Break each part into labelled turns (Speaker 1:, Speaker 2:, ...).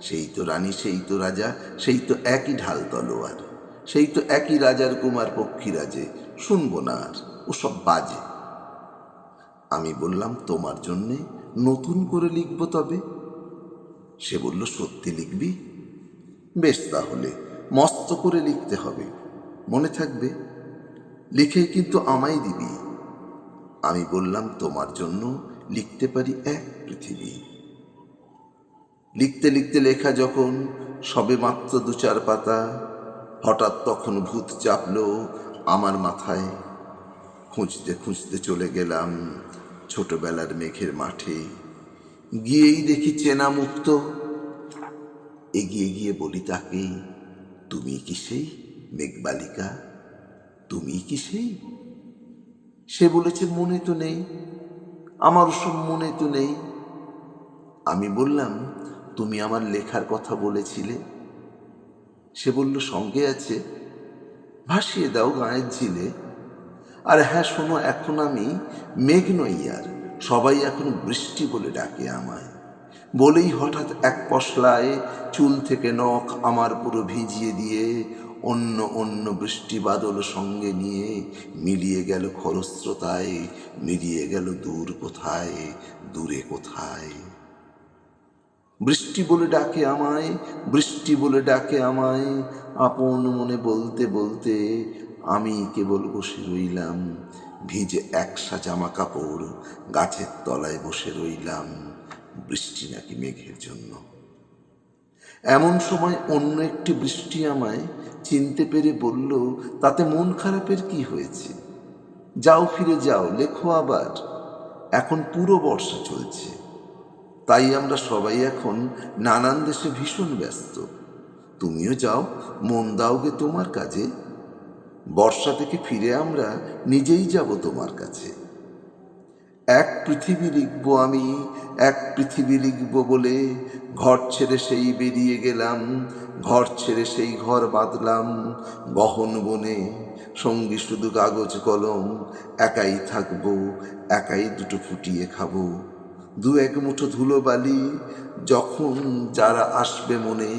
Speaker 1: সেই তো রানী, সেই তো রাজা, সেই তো একই ঢাল তলোয়ার, সেই তো একই রাজার কুমার পক্ষীরাজে, শুনব না আর ওসব বাজে। আমি বললাম, তোমার জন্যে নতুন করে লিখব তবে? সে বলল, সত্যি লিখবি? বেশ তাহলে, মস্ত করে লিখতে হবে, মনে থাকবে? লিখে কিন্তু আমায় দিবি। আমি বললাম, তোমার জন্য লিখতে পারি এক পৃথিবী। লিখতে লিখতে লেখা যখন সবে মাত্র দু চার পাতা, হঠাৎ তখন ভূত চাপলো আমার মাথায়। খুঁজতে খুঁজতে চলে গেলাম ছোটবেলার মেঘের মাঠে। গিয়েই দেখি চেনা মুক্ত। এগিয়ে গিয়ে বলি তাকে, তুমি কি সেই মেঘবালিকা? তুমি কি সেই? সে বলেছে, মনে তো নেই। আমার সব মনে তো নেই। আমি বললাম তুমি আমার লেখার কথা বলেছিলে? সে বলল, সঙ্গে আছে। ভাসিয়ে দাও গায়ের ঝিলে। আর হ্যাঁ শোনো, এখন আমি মেঘ নই আর, সবাই এখন বৃষ্টি বলে ডাকে আমায়। বলেই হঠাৎ এক পশলায় চুল থেকে নখ আমার পুরো ভিজিয়ে দিয়ে অন্য অন্য বৃষ্টি বাদল সঙ্গে নিয়ে মিলিয়ে গেল খরস্রোতায়, মিলিয়ে গেল দূর কোথায়, দূরে কোথায়। বৃষ্টি বলে ডাকে আমায়, বৃষ্টি বলে ডাকে আমায়, আপন মনে বলতে বলতে আমি কেবল বসে রইলাম, ভিজে একসা জামা কাপড় গাছের তলায় বসে রইলাম, বৃষ্টি নাকি মেঘের জন্য। এমন সময় অন্য একটি বৃষ্টি আমায় চিনতে পেরে বলল, তাতে মন খারাপের কি হয়েছে? যাও ফিরে যাও, লেখো আবার। এখন পুরো বর্ষা চলছে। তাই আমরা সবাই এখন নানান দেশে ভীষণ ব্যস্ত। তুমিও যাও, মন দাওগে তোমার কাজে। বর্ষা থেকে ফিরে আমরা নিজেই যাব তোমার কাছে। এক পৃথিবী লিখব আমি, এক পৃথিবী লিখব বলে ঘর ছেড়ে সেই বেরিয়ে গেলাম, ঘর ছেড়ে সেই ঘর বাঁধলাম। গহন বনে সঙ্গী শুধু কাগজ কলম, একাই থাকব, একাই দুটো ফুটিয়ে খাব। দু এক মুঠো ধুলো বালি, যখন যারা আসবে মনে,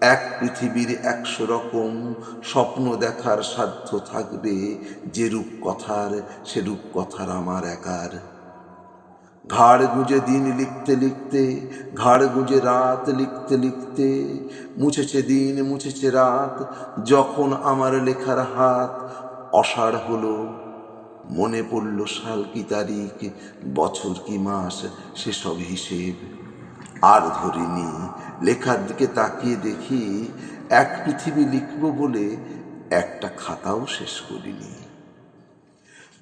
Speaker 1: এক পৃথিবীর একশো রকম স্বপ্ন দেখার সাধ্য থাকবে, যে রূপ কথার সে রূপ কথার আমার একার। ঘাড় গুঁজে দিন লিখতে লিখতে, ঘাড় গুঁজে রাত লিখতে লিখতে, মুছেছে দিন, মুছেছে রাত, যখন আমার লেখার হাত অসাড় হলো মনে পড়ল সাল কি তারিখ, বছর কি মাস, সেসব হিসেব। আর ধরিনি, লেখার দিকে তাকিয়ে দেখি এক পৃথিবী লিখব বলে একটা খাতাও শেষ করিনি।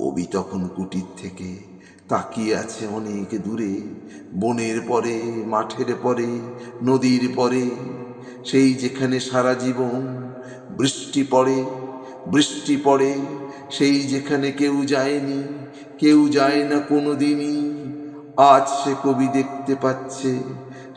Speaker 1: কবি তখন কুটির থেকে তাকিয়ে আছে অনেক দূরে, বনের পরে, মাঠের পরে, নদীর পরে, সেই যেখানে সারা জীবন বৃষ্টি পড়ে বৃষ্টি পড়ে, সেই যেখানে কেউ যায়নি, কেউ যায় না কোনো দিনই আজ সে কবি দেখতে পাচ্ছে